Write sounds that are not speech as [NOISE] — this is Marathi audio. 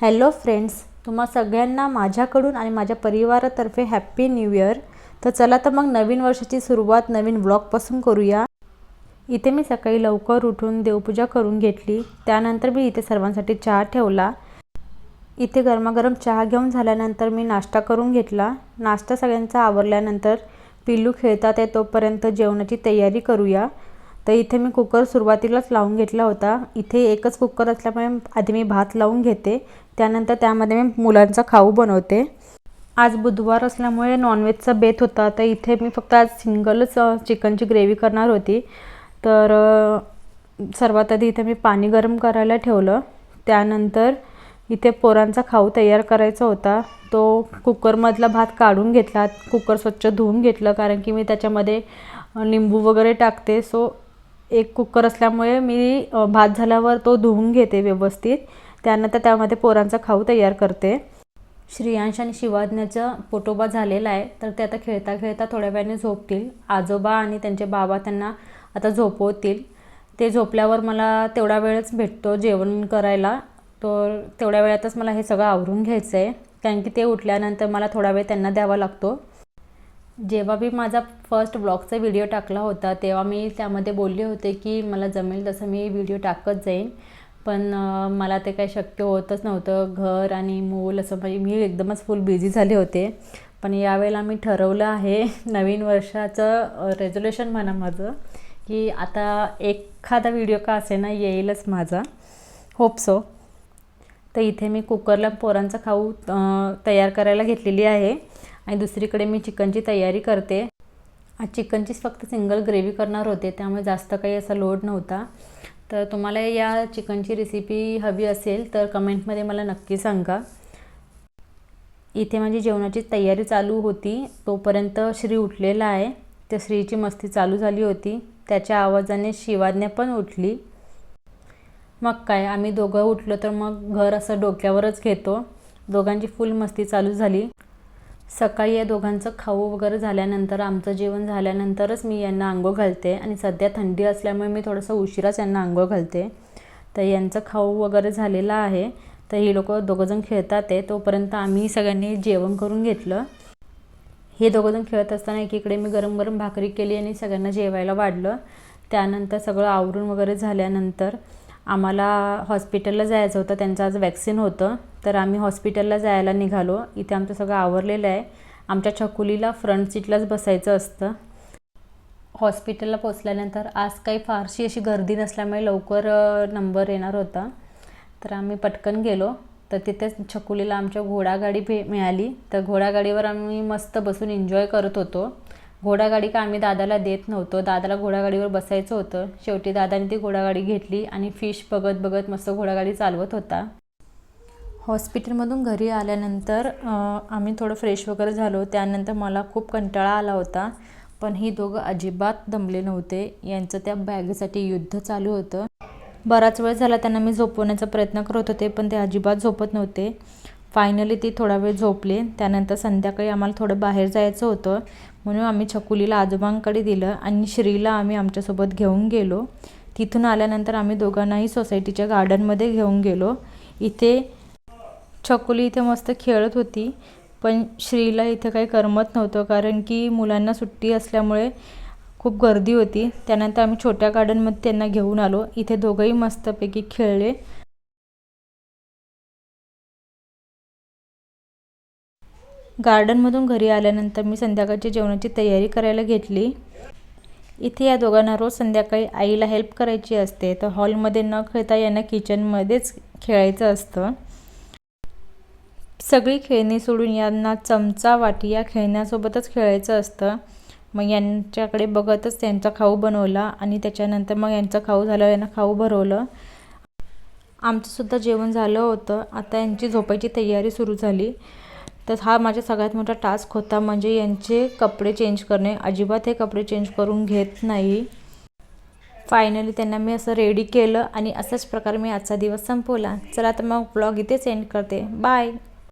हॅलो फ्रेंड्स तुम्हा सगळ्यांना माझ्याकडून आणि माझ्या परिवारातर्फे हॅप्पी न्यू इयर. तर चला तर मग नवीन वर्षाची सुरुवात नवीन ब्लॉगपासून करूया. इथे मी सकाळी लवकर उठून देवपूजा करून घेतली. त्यानंतर मी इथे सर्वांसाठी चहा ठेवला. इथे गरमागरम चहा घेऊन झाल्यानंतर मी नाश्ता करून घेतला. नाश्ता सगळ्यांचा आवरल्यानंतर पिल्लू खेळतात आहे तोपर्यंत जेवणाची तयारी करूया. तर इथे मी कुकर सुरुवातीलाच लावून घेतला होता. इथे एकच कुकर असल्यामुळे आधी मी भात लावून घेते. त्यानंतर त्यामध्ये मी मुलांचा खाऊ बनवते. आज बुधवार असल्यामुळे नॉनव्हेजचा बेत होता. तर इथे मी फक्त आज सिंगलच चिकनची ग्रेव्ही करणार होती. तर सर्वात आधी इथे मी पाणी गरम करायला ठेवलं. त्यानंतर इथे पोरांचा खाऊ तयार करायचा होता. तो कुकरमधला भात काढून घेतला. कुकर स्वच्छ धुवून घेतलं. कारण की मी त्याच्यामध्ये लिंबू वगैरे टाकते. सो एक कुकर असल्यामुळे मी भात झाल्यावर तो धुवून घेते व्यवस्थित. त्यानंतर त्यामध्ये पोरांचा खाऊ तयार करते. श्रियांश आणि शिवाज्ञाचा पोटोबा झालेला आहे तर ते आता खेळता खेळता थोड्या वेळाने झोपतील. आजोबा आणि त्यांचे बाबा त्यांना आता झोपवतील. ते झोपल्यावर मला तेवढा वेळच भेटतो जेवण करायला. तर तेवढ्या वेळातच मला हे सगळं आवरून घ्यायचं आहे कारण की ते उठल्यानंतर मला थोडा वेळ त्यांना द्यावा लागतो. जेव्हा मी माझा फर्स्ट ब्लॉगचा व्हिडिओ टाकला होता तेव्हा मी त्यामध्ये बोलले होते की मला जमेल तसं मी व्हिडिओ टाकत जाईन. पण मला ते काही शक्य होतच नव्हतं. घर आणि मूल असं म्हणजे मी एकदमच फुल बिझी झाले होते. पण यावेळेला मी ठरवलं आहे [LAUGHS] नवीन वर्षाचं रेझोल्युशन म्हणा माझं की आता एखादा व्हिडिओ का असेना येईलच माझा. होप सो तर इथे मी कुकरला पोरांचा खाऊ तयार करायला घेतलेली आहे. आणि दुसरीकडे मी चिकनची तयारी करते. आज चिकनचीच फक्त सिंगल ग्रेव्ही करणार होते त्यामुळे जास्त काही असा लोड नव्हता. तर तुम्हाला या चिकनची रेसिपी हवी असेल तर कमेंटमध्ये मला नक्की सांगा. इथे माझी जेवणाची तयारी चालू होती. तोपर्यंत श्री उठलेला आहे. त्या श्रीची मस्ती चालू झाली होती. त्याच्या आवाजाने शिवाज्ञा पण उठली. मग काय आम्ही दोघं उठलो तर मग घर असं डोक्यावरच घेतो. दोघांची फुल मस्ती चालू झाली. सकाळी या दोघांचं खाऊ वगैरे झाल्यानंतर आमचं जेवण झाल्यानंतरच मी यांना आंघोळ घालते आणि सध्या थंडी असल्यामुळे मी थोडंसं उशिराच यांना आंघोळ घालते. तर यांचं खाऊ वगैरे झालेलं आहे. तर ही लोक दोघंजण खेळतात आहे तोपर्यंत आम्ही सगळ्यांनी जेवण करून घेतलं. हे दोघंजण खेळत असताना एकीकडे मी गरम गरम भाकरी केली आणि सगळ्यांना जेवायला वाढलं. त्यानंतर सगळं आवरून वगैरे झाल्यानंतर आम्हाला हॉस्पिटलला जायचं होतं त्यांचं आज वॅक्सिन होतं. तर आम्ही हॉस्पिटलला जायला निघालो. इथे आमचं सगळं आवरलेलं आहे. आमच्या छकुलीला फ्रंट सीटलाच बसायचं असतं. हॉस्पिटलला पोचल्यानंतर आज काही फारशी अशी गर्दी नसल्यामुळे लवकर नंबर येणार होता. तर आम्ही पटकन गेलो. तर तिथेच छकुलीला आमच्या घोडागाडी भे मिळाली. तर घोडागाडीवर आम्ही मस्त बसून एन्जॉय करत होतो. घोडागाडी का आम्ही दादाला देत नव्हतो. दादाला घोडागाडीवर बसायचं होतं. शेवटी दादाने ती घोडागाडी घेतली आणि फिश बघत बघत मस्त घोडागाडी चालवत होता. हॉस्पिटलमधून घरी आल्यानंतर आम्ही थोडं फ्रेश वगैरे झालो. त्यानंतर मला खूप कंटाळा आला होता. पण ही दोघं अजिबात दमले नव्हते. यांचं त्या बॅगेसाठी युद्ध चालू होतं. बराच वेळ झाला त्यांना मी झोपवण्याचा प्रयत्न करत होते पण ते अजिबात झोपत नव्हते. फायनली ती थोडा वेळ झोपले. त्यानंतर संध्याकाळी आम्हाला थोडं बाहेर जायचं होतं. म्हणून आम्ही छकुलीला आजोबांकडे दिलं आणि श्रीला आम्ही आमच्यासोबत घेऊन गेलो. तिथून आल्यानंतर आम्ही दोघांनाही सोसायटीच्या गार्डनमध्ये घेऊन गेलो. इथे छकुली इथे मस्त खेळत होती. पण श्रीला इथे काही करमत नव्हतं कारण की मुलांना सुट्टी असल्यामुळे खूप गर्दी होती. त्यानंतर आम्ही छोट्या गार्डनमध्ये त्यांना घेऊन आलो. इथे दोघंही मस्तपैकी खेळले. गार्डनमधून घरी आल्यानंतर मी संध्याकाळच्या जेवणाची तयारी करायला घेतली. इथे या दोघांना रोज संध्याकाळी आईला हेल्प करायची असते तर हॉलमध्ये न खेळता यांना किचनमध्येच खेळायचं असतं. सगळी खेळणी सोडून यांना चमचा वाटी या खेळण्यासोबतच खेळायचं असतं. मग यांच्याकडे बघतच त्यांचा खाऊ बनवला आणि त्याच्यानंतर मग यांचा खाऊ झालं यांना खाऊ भरवलं. आमचंसुद्धा जेवण झालं होतं. आता यांची झोपायची तयारी सुरू झाली. तर हा माझा सगळ्यात मोठा टास्क होता. म्हणजे यांचे कपडे चेंज करणे. अजिबात हे कपडे चेंज करून घेत नाही. फायनली त्यांना मी असं रेडी केलं आणि अशाच प्रकारे मी आजचा दिवस संपवला. चला तर मग ब्लॉग इथेच एंड करते. बाय